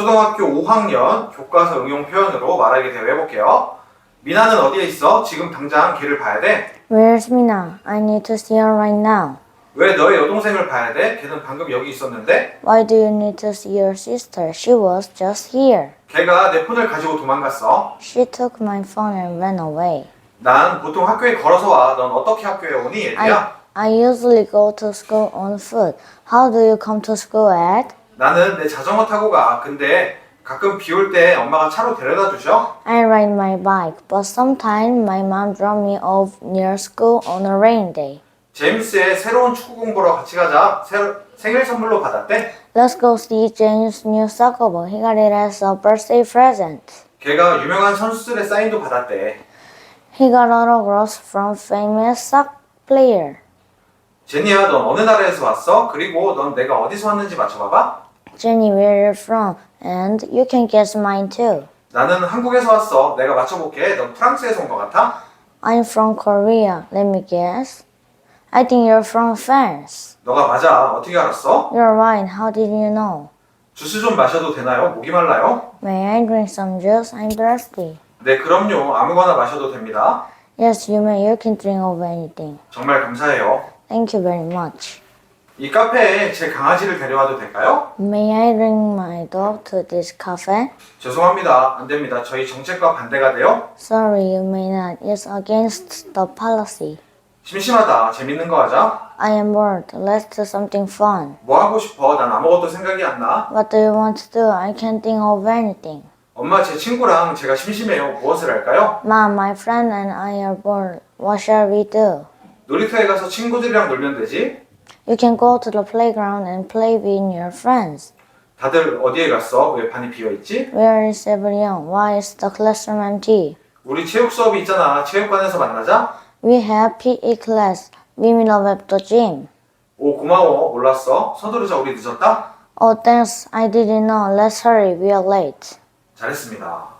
초등학교 5학년 교과서 응용 표현으로 말하기 대회 해볼게요. 미나는 어디에 있어? 지금 당장 걔를 봐야 돼. Where's Mina? I need to see her right now. 왜 너의 여동생을 봐야 돼? 걔는 방금 여기 있었는데 Why do you need to see your sister? She was just here. 걔가 내 폰을 가지고 도망갔어. She took my phone and ran away. 난 보통 학교에 걸어서 와. 넌 어떻게 학교에 오니? I, 얘들야? I usually go to school on foot. How do you come to school at? 나는 내 자전거 타고 가. 근데 가끔 비 올 때 엄마가 차로 데려다 주셔. I ride my bike, but sometimes my mom drop me off near school on a rainy day. 제임스의 새로운 축구 공부로 같이 가자. 새, 생일 선물로 받았대. Let's go see James' new soccer ball. He got it as a birthday present. 걔가 유명한 선수들의 사인도 받았대. He got autographs from famous soccer player. 제니야, 넌 어느 나라에서 왔어? 그리고 넌 내가 어디서 왔는지 맞춰봐봐. Jenny, where you're from? And you can guess mine too. 나는 한국에서 왔어. 내가 맞춰볼게. 넌 프랑스에서 온 것 같아? I'm from Korea. Let me guess. I think you're from France. 너가 맞아. 어떻게 알았어? You're right. How did you know? 주스 좀 마셔도 되나요? 목이 말라요? May I drink some juice? I'm thirsty. 네, 그럼요. 아무거나 마셔도 됩니다. Yes, you may. You can drink of anything. 정말 감사해요. Thank you very much. 이 카페에 제 강아지를 데려와도 될까요? May I bring my dog to this cafe? 죄송합니다. 안 됩니다. 저희 정책과 반대가 돼요. Sorry, you may not. It's against the policy. 심심하다. 재밌는 거 하자. I am bored. Let's do something fun. 뭐 하고 싶어? 난 아무것도 생각이 안 나. What do you want to do? I can't think of anything. 엄마, 제 친구랑 제가 심심해요. 무엇을 할까요? Mom, my friend and I are bored. What shall we do? 놀이터에 가서 친구들이랑 놀면 되지? You can go to the playground and play with your friends. 다들 어디에 갔어? 왜 반이 비어 있지? Where is everyone? Why is the classroom empty? 우리 체육 수업이 있잖아. 체육관에서 만나자. We have PE class. We meet up at the gym. 오, 고마워. 몰랐어. 서두르자. 우리 늦었다? Oh, thanks. I didn't know. Let's hurry. We are late. 잘했습니다.